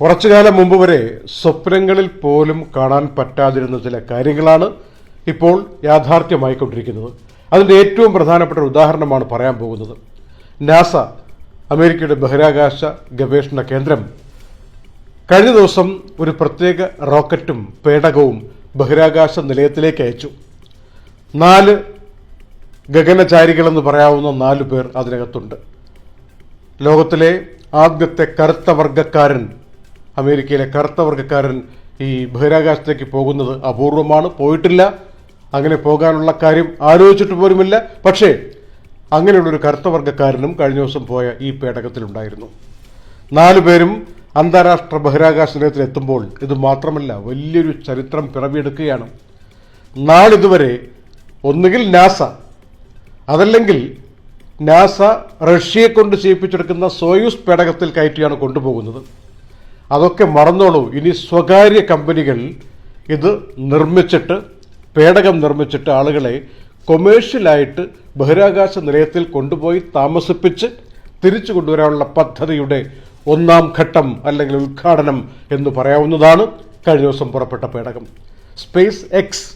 കുറച്ചു കാലം മുമ്പ് വരെ സ്വപ്നങ്ങളിൽ പോലും കാണാൻ പറ്റാതിരുന്ന ചില കാര്യങ്ങളാണ് ഇപ്പോൾ യാഥാർത്ഥ്യമായിക്കൊണ്ടിരിക്കുന്നത്. അതിന്റെ ഏറ്റവും പ്രധാനപ്പെട്ട ഒരു ഉദാഹരണമാണ് പറയാൻ പോകുന്നത്. നാസ അമേരിക്കയുടെ ബഹിരാകാശ ഗവേഷണ കേന്ദ്രം കഴിഞ്ഞ ദിവസം ഒരു പ്രത്യേക റോക്കറ്റും പേടകവും ബഹിരാകാശ നിലയത്തിലേക്ക് അയച്ചു. നാല് ഗഗനചാരികളെന്ന് പറയാവുന്ന നാലു പേർ അതിനകത്തുണ്ട്. ലോകത്തിലെ ആദ്യത്തെ കറുത്ത വർഗക്കാരൻ അമേരിക്കയിലെ കറുത്ത വർഗക്കാരൻ ഈ ബഹിരാകാശത്തേക്ക് പോകുന്നത് അപൂർവമാണ്. പോയിട്ടില്ല. അങ്ങനെ പോകാനുള്ള കാര്യം ആലോചിച്ചിട്ട് പോലുമില്ല. പക്ഷേ അങ്ങനെയുള്ളൊരു കറുത്ത വർഗക്കാരനും കഴിഞ്ഞ ദിവസം പോയ ഈ പേടകത്തിലുണ്ടായിരുന്നു. നാലു പേരും അന്താരാഷ്ട്ര ബഹിരാകാശ നിലയത്തിൽ എത്തുമ്പോൾ ഇത് മാത്രമല്ല വലിയൊരു ചരിത്രം പിറവിയെടുക്കുകയാണ്. നാളിതുവരെ ഒന്നുകിൽ നാസ അതല്ലെങ്കിൽ നാസ റഷ്യയെ കൊണ്ട് ചെയ്യിപ്പിച്ചെടുക്കുന്ന സോയൂസ് പേടകത്തിൽ കയറ്റിയാണ് കൊണ്ടുപോകുന്നത്. അതൊക്കെ മറന്നോളൂ. ഇനി സ്വകാര്യ കമ്പനികൾ ഇത് നിർമ്മിച്ചിട്ട് പേടകം നിർമ്മിച്ചിട്ട് ആളുകളെ കൊമേഴ്ഷ്യലായിട്ട് ബഹിരാകാശ നിലയത്തിൽ കൊണ്ടുപോയി താമസിപ്പിച്ച് തിരിച്ചു കൊണ്ടുവരാനുള്ള പദ്ധതിയുടെ ഒന്നാം ഘട്ടം അല്ലെങ്കിൽ ഉദ്ഘാടനം എന്ന് പറയാവുന്നതാണ് കഴിഞ്ഞ ദിവസം പുറപ്പെട്ട പേടകം. സ്പേസ് എക്സ്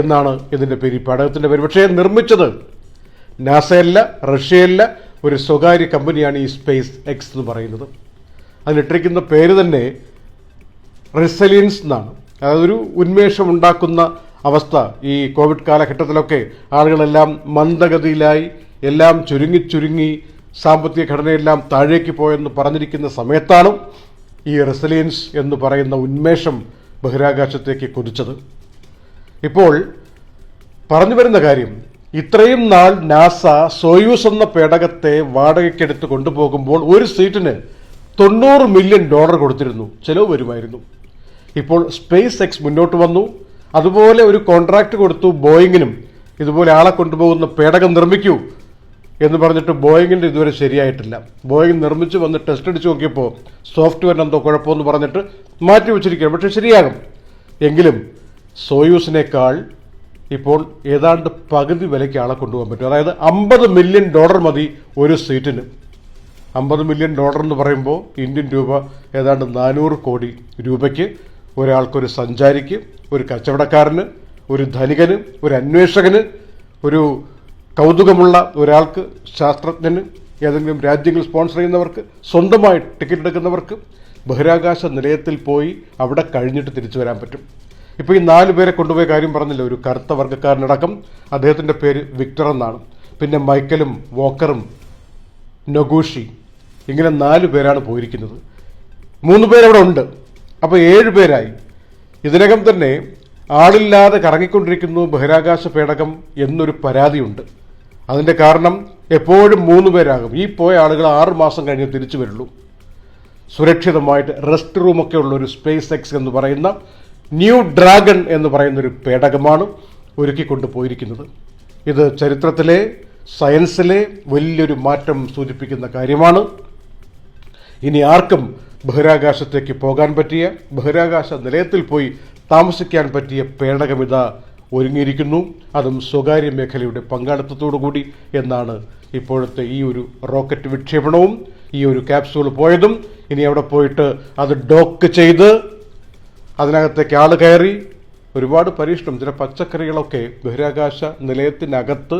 എന്നാണ് ഇതിന്റെ പേര്. പേടകത്തിന്റെ പേര് പക്ഷേ നിർമ്മിച്ചത് നാസയല്ല റഷ്യയല്ല ഒരു സ്വകാര്യ കമ്പനിയാണ് ഈ സ്പേസ് എക്സ് എന്ന് പറയുന്നത്. അതിനിട്ടിരിക്കുന്ന പേര് തന്നെ റിസലിയൻസ് എന്നാണ്. അതായത് ഒരു ഉന്മേഷം ഉണ്ടാക്കുന്ന അവസ്ഥ ഈ കോവിഡ് കാലഘട്ടത്തിലൊക്കെ. ആളുകളെല്ലാം മന്ദഗതിയിലായി എല്ലാം ചുരുങ്ങി ചുരുങ്ങി സാമ്പത്തിക ഘടനയെല്ലാം താഴേക്ക് പോയെന്ന് പറഞ്ഞിരിക്കുന്ന സമയത്താണ് ഈ റെസിലിയൻസ് എന്ന് പറയുന്ന ഉന്മേഷം ബഹിരാകാശത്തേക്ക് കുതിച്ചത്. ഇപ്പോൾ പറഞ്ഞു വരുന്ന കാര്യം ഇത്രയും നാൾ നാസ സോയൂസ് എന്ന പേടകത്തെ വാടകയ്ക്കെടുത്ത് കൊണ്ടുപോകുമ്പോൾ ഒരു സീറ്റിന് തൊണ്ണൂറ് മില്യൺ ഡോളർ കൊടുത്തിരുന്നു. ചെലവ് വരുമായിരുന്നു. ഇപ്പോൾ സ്പേസ് എക്സ് മുന്നോട്ട് വന്നു. അതുപോലെ ഒരു കോൺട്രാക്ട് കൊടുത്തു ബോയിങ്ങിനും. ഇതുപോലെ ആളെ കൊണ്ടുപോകുന്ന പേടകം നിർമ്മിക്കൂ എന്ന് പറഞ്ഞിട്ട് ബോയിങ്ങിന്റെ ഇതുവരെ ശരിയായിട്ടില്ല. ബോയിങ് നിർമ്മിച്ച് വന്ന് ടെസ്റ്റ് അടിച്ച് നോക്കിയപ്പോൾ സോഫ്റ്റ്വെയർ എന്തോ കുഴപ്പമെന്ന് പറഞ്ഞിട്ട് മാറ്റി വെച്ചിരിക്കുകയാണ്. പക്ഷേ ശരിയാകും. എങ്കിലും സോയൂസിനേക്കാൾ ഇപ്പോൾ ഏതാണ്ട് പകുതി വിലയ്ക്ക് ആളെ കൊണ്ടുപോകാൻ പറ്റും. അതായത് അമ്പത് മില്യൺ ഡോളർ മതി ഒരു സീറ്റിന്. അമ്പത് മില്യൺ ഡോളർ എന്ന് പറയുമ്പോൾ ഇന്ത്യൻ രൂപ ഏതാണ്ട് നാനൂറ് കോടി രൂപയ്ക്ക് ഒരാൾക്കൊരു സഞ്ചാരിക്ക് ഒരു കച്ചവടക്കാരന് ഒരു ധനികന് ഒരു അന്വേഷകന് ഒരു കൗതുകമുള്ള ഒരാൾക്ക് ശാസ്ത്രജ്ഞന് ഏതെങ്കിലും രാജ്യങ്ങൾ സ്പോൺസർ ചെയ്യുന്നവർക്ക് സ്വന്തമായി ടിക്കറ്റ് എടുക്കുന്നവർക്ക് ബഹിരാകാശ നിലയത്തിൽ പോയി അവിടെ കഴിഞ്ഞിട്ട് തിരിച്ചു വരാൻ പറ്റും. ഇപ്പോൾ ഈ നാല് പേരെ കൊണ്ടുപോയ കാര്യം പറഞ്ഞില്ല ഒരു കറുത്ത വർഗക്കാരനടക്കം അദ്ദേഹത്തിന്റെ പേര് വിക്ടർ എന്നാണ്. പിന്നെ മൈക്കലും വോക്കറും നൊഗൂഷി. ഇങ്ങനെ നാല് പേരാണ് പോയിരിക്കുന്നത്. മൂന്ന് പേരവിടെ ഉണ്ട്. അപ്പോൾ ഏഴ് പേരായി. ഇതിനകം തന്നെ ആളില്ലാതെ കറങ്ങിക്കൊണ്ടിരിക്കുന്നു ബഹിരാകാശ പേടകം എന്നൊരു പരാതിയുണ്ട്. അതിന്റെ കാരണം എപ്പോഴും മൂന്ന് പേരാകും. ഈ പോയ ആളുകൾ ആറ് മാസം കഴിഞ്ഞ് തിരിച്ചു വരുള്ളൂ. സുരക്ഷിതമായിട്ട് റെസ്റ്റ് റൂമൊക്കെ ഉള്ള ഒരു സ്പേസ് എക്സ് എന്ന് പറയുന്ന ന്യൂ ഡ്രാഗൺ എന്ന് പറയുന്ന ഒരു പേടകമാണ് ഒരുക്കിക്കൊണ്ട് പോയിരിക്കുന്നത് ഇത് ചരിത്രത്തിലെ സയൻസിലെ വലിയൊരു മാറ്റം സൂചിപ്പിക്കുന്ന കാര്യമാണ്. ഇനി ആർക്കും ബഹിരാകാശത്തേക്ക് പോകാൻ പറ്റിയ ബഹിരാകാശ നിലയത്തിൽ പോയി താമസിക്കാൻ പറ്റിയ പേടകമിത ഒരുങ്ങിയിരിക്കുന്നു. അതും സ്വകാര്യ മേഖലയുടെ പങ്കാളിത്തത്തോടു കൂടി എന്നാണ് ഇപ്പോഴത്തെ ഈ ഒരു റോക്കറ്റ് വിക്ഷേപണവും ഈ ഒരു ക്യാപ്സൂൾ പോയതും. ഇനി അവിടെ പോയിട്ട് അത് ഡോക്ക് ചെയ്ത് അതിനകത്തേക്ക് ആൾ കയറി. ഒരുപാട് പരീക്ഷണം ചില പച്ചക്കറികളൊക്കെ ബഹിരാകാശ നിലയത്തിനകത്ത്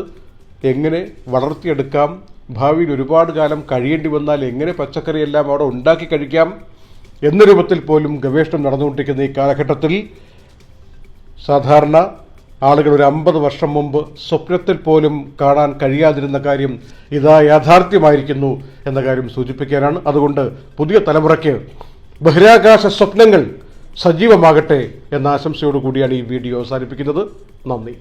എങ്ങനെ വളർത്തിയെടുക്കാം ഭാവിയിൽ ഒരുപാട് കാലം കഴിയേണ്ടി വന്നാൽ എങ്ങനെ പച്ചക്കറിയെല്ലാം അവിടെ ഉണ്ടാക്കി കഴിക്കാം എന്ന രൂപത്തിൽ പോലും ഗവേഷണം നടന്നുകൊണ്ടിരിക്കുന്ന ഈ കാലഘട്ടത്തിൽ സാധാരണ ആളുകൾ ഒരു അമ്പത് വർഷം മുമ്പ് സ്വപ്നത്തിൽ പോലും കാണാൻ കഴിയാതിരുന്ന കാര്യം ഇതാ യാഥാർത്ഥ്യമായിരിക്കുന്നു എന്ന കാര്യം സൂചിപ്പിക്കാനാണ്. അതുകൊണ്ട് പുതിയ തലമുറയ്ക്ക് ബഹിരാകാശ സ്വപ്നങ്ങൾ സജീവമാകട്ടെ എന്ന ആശംസയോടുകൂടിയാണ് ഈ വീഡിയോ അവസാനിപ്പിക്കുന്നത്. നന്ദി.